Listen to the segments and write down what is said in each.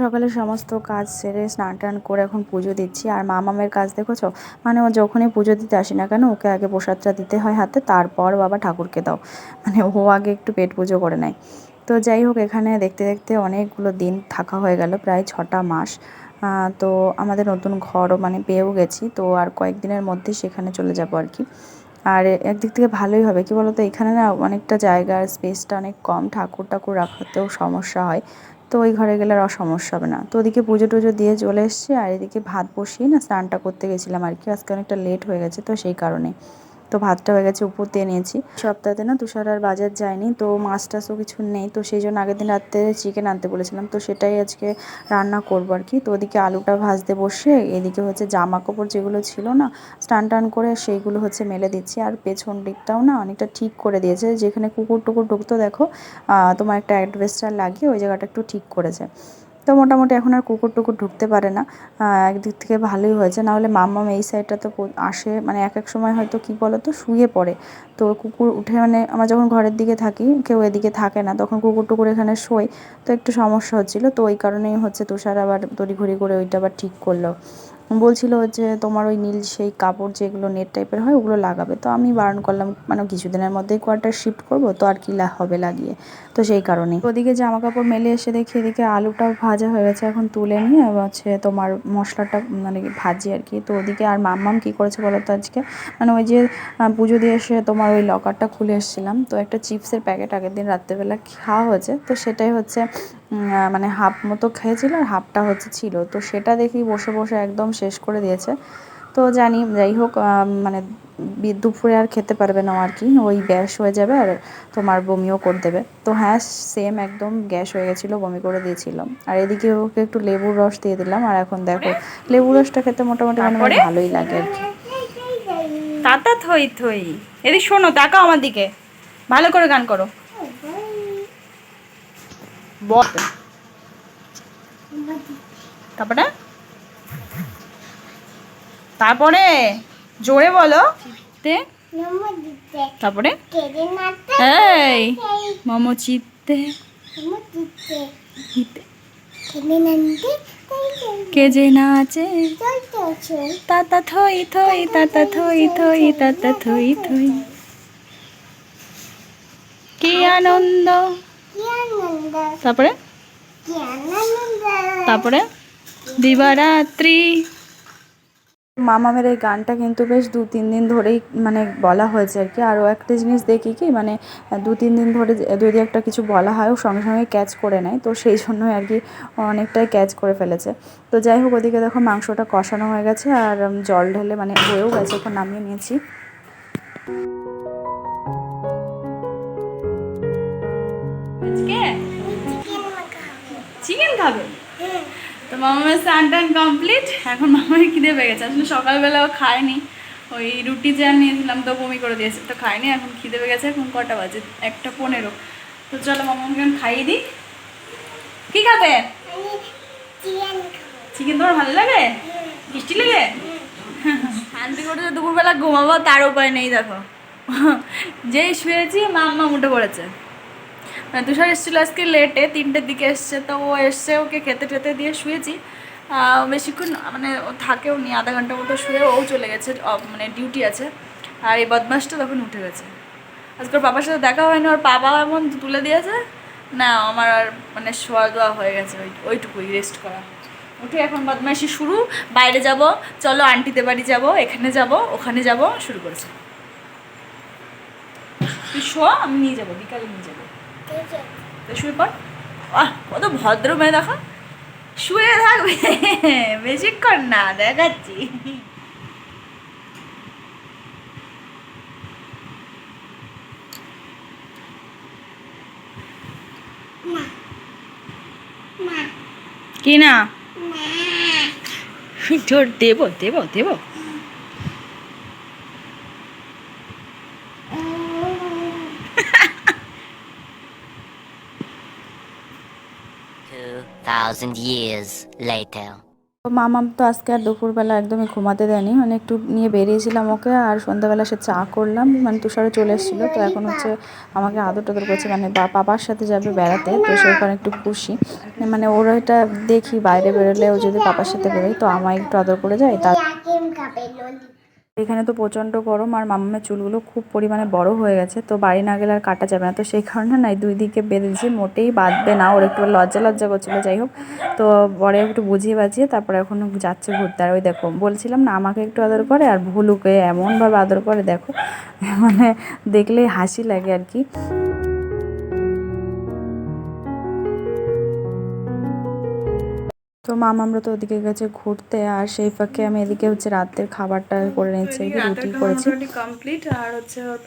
সকালে সমস্ত কাজ সেরে স্নান টান করে এখন পুজো দিচ্ছি। আর মা মামের কাজ দেখেছ? মানে ও যখনই পুজো দিতে আসি না কেন, ওকে আগে প্রসাদটা দিতে হয় হাতে, তারপর বাবা ঠাকুরকে দাও। মানে ও আগে একটু পেট পুজো করে নেয়। তো যাই হোক, এখানে দেখতে দেখতে অনেকগুলো দিন থাকা হয়ে গেল, প্রায় ছটা মাস। তো আমাদের নতুন ঘরও মানে পেয়েও গেছি, তো আর কয়েকদিনের মধ্যেই সেখানে চলে যাব আর কি। আর একদিক থেকে ভালোই হবে, কি বলতো? এখানে না অনেকটা জায়গার স্পেসটা অনেক কম ঠাকুর ঠাকুর রাখাতেও সমস্যা হয়। তো ওই ঘরে গেলে আর সমস্যা হবে না। তো ওদিকে পুজো টুজো দিয়ে চলে এসেছি আর এদিকে ভাত বসিয়ে না স্নানটা করতে গেছিলাম আর কি। আজকে অনেকটা লেট হয়ে গেছে তো সেই কারণে। তো ভাতটা হয়ে গেছে, উপর দিয়ে নিয়েছি। সপ্তাহে না তুষার আর বাজার যায়নি, তো মাছ টাছও কিছু নেই, তো সেই জন্য আগের দিন রাত্রে চিকেন আনতে বলেছিলাম। তো সেটাই আজকে রান্না করব আর কি। তো ওদিকে আলুটা ভাজতে বসে, এদিকে হচ্ছে জামা কাপড় যেগুলো ছিল না স্টান টান করে সেইগুলো হচ্ছে মেলে দিচ্ছি। আর পেছন দিকটাও না অনেকটা ঠিক করে দিয়েছে, যেখানে কুকুর টুকুর ঢুকতো দেখো তোমার একটা অ্যাডভেস্টার লাগিয়ে ওই জায়গাটা একটু ঠিক করেছে। তো মোটামুটি এখন আর কুকুর টুকুর ঢুকতে পারে না। একদিক থেকে ভালোই হয়েছে। নাহলে মাম্মাম এই সাইডটা তো আসে মানে এক এক সময় হয়তো কী বলো তো শুয়ে পড়ে। তো কুকুর উঠে মানে আমরা যখন ঘরের দিকে থাকি, কেউ এদিকে থাকে না, তখন কুকুর টুকুর এখানে শোয়। তো একটু সমস্যা হচ্ছিল। তো ওই কারণেই হচ্ছে তুষার আবার তড়িঘড়ি করে ওইটা আবার ঠিক করল। বলছিল যে, তোমার ওই নীল সেই কাপড় যেগুলো নেট টাইপের হয়, ওগুলো লাগাবে। তো আমি বারণ করলাম মানে কিছুদিনের মধ্যেই কোয়ার্টার শিফট করব, তো আর কি হবে লাগিয়ে? তো সেই কারণে ওদিকে জামা কাপড় মেলে এসে দেখি এদিকে আলুটাও ভাজা হয়ে গেছে এখন তুলে নিয়ে হচ্ছে তোমার মশলাটা মানে ভাজি আর কি। তো ওদিকে আর মাম্মাম কি করেছে বলো তো আজকে? মানে ওই যে পুজো দিয়ে এসে তোমার ওই লকারটা খুলে এসেছিলাম। তো একটা চিপসের প্যাকেট আগের দিন রাত্রেবেলা খাওয়া হয়েছে। তো সেটাই হচ্ছে মানে হাফ মতো খেয়েছিল আর হাফটা হচ্ছে ছিল। তো সেটা দেখি বসে বসে একদম শেষ করে দিয়েছে। তো জানি যাই হোক মানে দুপুরে আর খেতে পারবে না আর কি। ওই গ্যাস হয়ে যাবে আর তোমার বমিও করে দেবে। তো হ্যাঁ সেম একদম গ্যাস হয়ে গেছিল বমি করে দিয়েছিলাম। আর এদিকে ওকে একটু লেবুর রস দিয়ে দিলাম আর এখন দেখো লেবুর রসটা খেতে মোটামুটি মানে ভালোই লাগে আর কি। তাতা থই থই। এদিকে শোনো তাকাও আমার দিকে। ভালো করে গান করো। বল। তারপরে? তারপরে জোরে বলো। তে? তারপরে? এই, মোমো চিত্তে। কে যে নাচে? তাতা থই থই, তাতা থই থই, তাতা থই থই। কি আনন্দ। তারপরে? তারপরে? দিবারাত্রি মামামের এই গানটা কিন্তু বেশ দু তিন দিন ধরেই মানে বলা হয়েছে আর কি। আরও একটা জিনিস দেখি কি মানে দু তিন দিন ধরে যদি একটা কিছু বলা হয় ও সঙ্গে সঙ্গে ক্যাচ করে নেয়। তো সেই জন্যই আর কি অনেকটাই ক্যাচ করে ফেলেছে। তো যাই হোক ওদিকে দেখো মাংসটা কষানো হয়ে গেছে আর জল ঢেলে মানে হয়েও গেছে এখন নামিয়ে নিয়েছি। চিকেন খাবে। তো মামার স্নান টান কমপ্লিট। এখন মামার খিদে পেয়ে গেছে। আসলে সকালবেলাও খায়নি। ওই রুটি যে নিয়েছিলাম তো বমি করে দিয়েছে। তো খায়নি এখন খিদে পেয়ে গেছে। এখন কটা বাজে? একটা পনেরো। তো চলো মামাকে খাইয়ে দিই। কি খাবে? চিকেন তোমার ভালো লাগে? মিষ্টি লাগে? শান্তি করে দুপুরবেলা ঘুমাবো তার উপায় নেই দেখো। যেই শুয়েছি মা মাম্মা উঠে পড়েছে। তুষার এসেছিল আজকে লেটে তিনটের দিকে এসছে, তো ও এসছে ওকে খেতে টেতে দিয়ে শুয়েছি। বেশিক্ষণ মানে ও থাকেও নি, আধা ঘণ্টা মতো শুয়ে ও চলে গেছে মানে ডিউটি আছে। আর এই বদমাসটা তখন উঠে গেছে। আজকে ওর বাবার সাথে দেখা হয়নি, ওর বাবা এমন তুলে দিয়েছে, না, আমার আর মানে শোয়া দোয়া হয়ে গেছে, ওই, ওইটুকুই রেস্ট করা। উঠে এখন বদমাইশি শুরু, বাইরে যাব, চলো আন্টিদের বাড়ি যাব, এখানে যাব, ওখানে যাব, শুরু করেছে। তুই শো, আমি নিয়ে যাব, বিকালে নিয়ে যাব। শুয়ে পড়। আহ কত ভদ্র মেয়ে দেখো। শুয়ে থাকবে। বেশিক্ষণ না দেখাচ্ছি। কি না? জোর দেবো দেবো দেবো। Thousand years later. তো মামাম তো আজকে আর দুপুরবেলা একদমই ঘুমাতে দেয়নি। মানে একটু নিয়ে বেরিয়েছিলাম ওকে আর সন্ধ্যাবেলা সে চা করলাম। মানে তুষারে চলে এসেছিল। তো এখন হচ্ছে আমাকে আদর টাদর করছে। মানে বা পাপার সাথে যাবে বেড়াতে। তো সেই কারণে একটু খুশি। মানে ওরা এটা দেখি বাইরে বেরোলে ও যদি পাপার সাথে বেরোয় তো আমায় একটু আদর করে যায়। তার এখানে তো প্রচণ্ড গরম আর মামামের চুলগুলো খুব পরিমাণে বড় হয়ে গেছে, তো বাড়ি না গেলে আর কাটা যাবে না। তো সেই কারণে না দুই দিকে বেঁধে দিয়েছি, মোটেই বাঁধবে না। ওর একটু লজ্জা লজ্জা করছিল, যাই হোক। তো পরে একটু বুঝিয়ে বাজিয়ে তারপরে এখন যাচ্ছে ঘুরতে। আর ওই দেখো, বলছিলাম না আমাকে একটু আদর করে আর ভুলুকে এমনভাবে আদর করে, দেখো। মানে দেখলেই হাসি লাগে আর কি। তো মাম আমরা তো ওদিকে গেছে ঘুরতে আর সেই ফাঁকে আমি এদিকে হচ্ছে রাতের খাবারটা করে কি রুটি করেছি। কমপ্লিট আর হচ্ছে ওর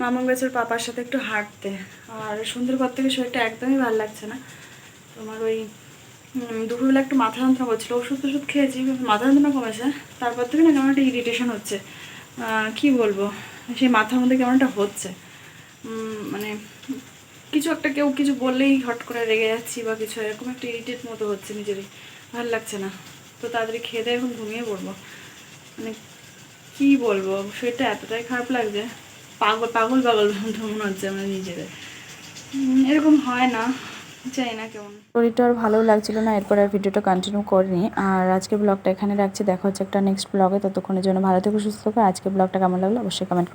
মামা গেছে পাপার সাথে একটু হাঁটতে আর পর থেকে শরীরটা একদমই ভালো লাগছে না। তোমার ওই দুপুরবেলা একটু মাথা যন্ত্রণা করছিল ওষুধ টষুধ খেয়েছি মাথা যন্ত্রণা কমেছে তারপর থেকে না কেমন একটা ইরিটেশন হচ্ছে। কি বলব? সেই মাথার মধ্যে কেমন একটা হচ্ছে। মানে কিছু একটা কেউ কিছু বললেই হট করে রেগে যাচ্ছি বা কিছু, এরকম একটা ইরিটেট মতো হচ্ছে নিজেরই। ভালো লাগছে না। তো তাড়াতাড়ি খেয়ে দিয়ে এখন ঘুমিয়ে পড়ব। মানে কি বলব? শরীরটা এতটাই খারাপ লাগছে। পাগল পাগল পাগল মনে হচ্ছে আমার নিজেদের। এরকম হয় না। চাই না কেমন। শরীরটা আর ভালো লাগছিল না, এরপর আর ভিডিওটা কন্টিনিউ করিনি। আর আজকে ব্লগটা এখানে রাখছি। দেখা হচ্ছে একটা নেক্সট ব্লগে ততক্ষণের জন্য ভালো থেকো, সুস্থ থাকো। আজকে ব্লগটা কেমন লাগল? অবশ্যই কমেন্ট